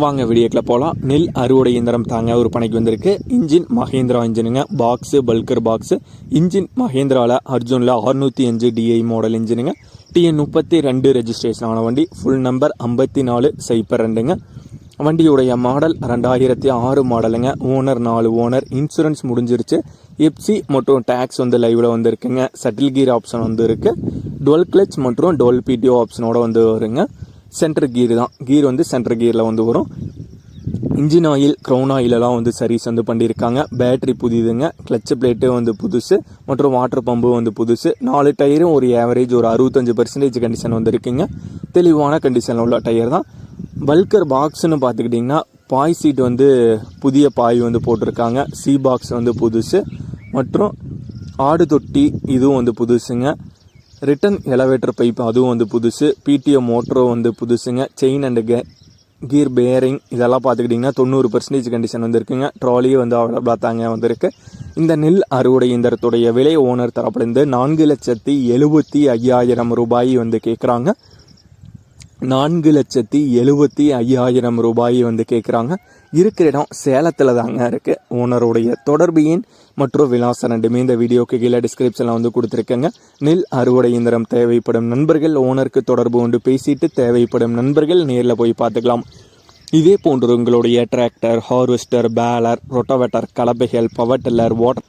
வாங்க வீடியோக்கில் போகலாம் நெல் அறுவடை இயந்திரம் தாங்க ஒரு பணிக்கு வந்திருக்கு. இன்ஜின் மகேந்திரா இன்ஜினுங்க. பாக்ஸு பல்கர் பாக்ஸு இன்ஜின் மகேந்திராவில் அர்ஜுனில் அறுநூற்றி அஞ்சு டிஐ மாடல் இன்ஜினுங்க. டிஎன் முப்பத்தி ரெண்டு ரெஜிஸ்ட்ரேஷன் ஆன வண்டி. ஃபுல் நம்பர் ஐம்பத்தி நாலு சைப்பர் ரெண்டுங்க. வண்டியுடைய மாடல் ரெண்டாயிரத்தி ஆறு மாடலுங்க ஓனர் நாலு ஓனர் இன்சூரன்ஸ் முடிஞ்சிருச்சு. எப்சி மற்றும் டேக்ஸ் வந்து லைவில் வந்துருக்குங்க. சட்டில் கீர் ஆப்ஷன் வந்து இருக்குது டுவெல் கிளச் மற்றும் டுவெல் பிடிஓ ஆப்ஷனோட வந்து வருங்க. சென்டர் கீர் தான். கீர் வந்து சென்டர் கீரில் வந்து வரும். இன்ஜின் ஆயில் க்ரௌன் ஆயிலெல்லாம் வந்து சர்வீஸ் வந்து பண்ணியிருக்காங்க. பேட்டரி புதிதுங்க. கிளச் பிளேட்டு வந்து புதுசு. மற்றும் வாட்டர் பம்பு வந்து புதுசு. நாலு டயரும் ஒரு ஆவரேஜ் ஒரு அறுபத்தஞ்சு பர்சன்டேஜ் கண்டிஷன் வந்துருக்குங்க தெளிவான கண்டிஷனில் உள்ள டயர் தான். பல்கர் பாக்ஸ்னு பார்த்துக்கிட்டிங்கன்னா பாய் சீட் வந்து புதிய பாய் வந்து போட்டிருக்காங்க. சி பாக்ஸ் வந்து புதுசு. மற்றும் ஆடு தொட்டி இதுவும் வந்து புதுசுங்க. ரிட்டன் எலவேட்டர் பைப் அதுவும் வந்து புதுசு. பிடிஓ மோட்டரும் வந்து புதுசுங்க. Chain and K gear bearing இதெல்லாம் பார்த்துக்கிட்டிங்கன்னா தொண்ணூறு பர்சன்டேஜ் கண்டிஷன் வந்துருக்குங்க. ட்ராலியும் வந்து அவைலபிளாக தாங்க வந்திருக்கு. இந்த நெல் அறுவடை இயந்திரத்துடைய விலை ஓனர் தரப்புலேருந்து நான்கு லட்சத்தி எழுபத்தி ஐயாயிரம் ரூபாய் வந்து கேட்குறாங்க நான்கு லட்சத்தி எழுபத்தி ஐயாயிரம் ரூபாய் வந்து கேட்குறாங்க இருக்கிற இடம் சேலத்தில் தாங்க இருக்குது ஓனருடைய தொடர்பு எண் மற்றும் விலாசம் ரெண்டுமே இந்த வீடியோக்கு கீழே டிஸ்கிரிப்ஷனில் வந்து கொடுத்துருக்கேங்க. நெல் அறுவடை இயந்திரம் தேவைப்படும் நண்பர்கள் ஓனருக்கு தொடர்பு கொண்டு பேசிட்டு தேவைப்படும் நண்பர்கள் நேரில் போய் பார்த்துக்கலாம். இதே போன்று உங்களுடைய டிராக்டர் ஹார்வெஸ்டர் பேலர் ரொட்டோவேட்டர் கலப்பைகள் பவர் டில்லர் வாட்டர்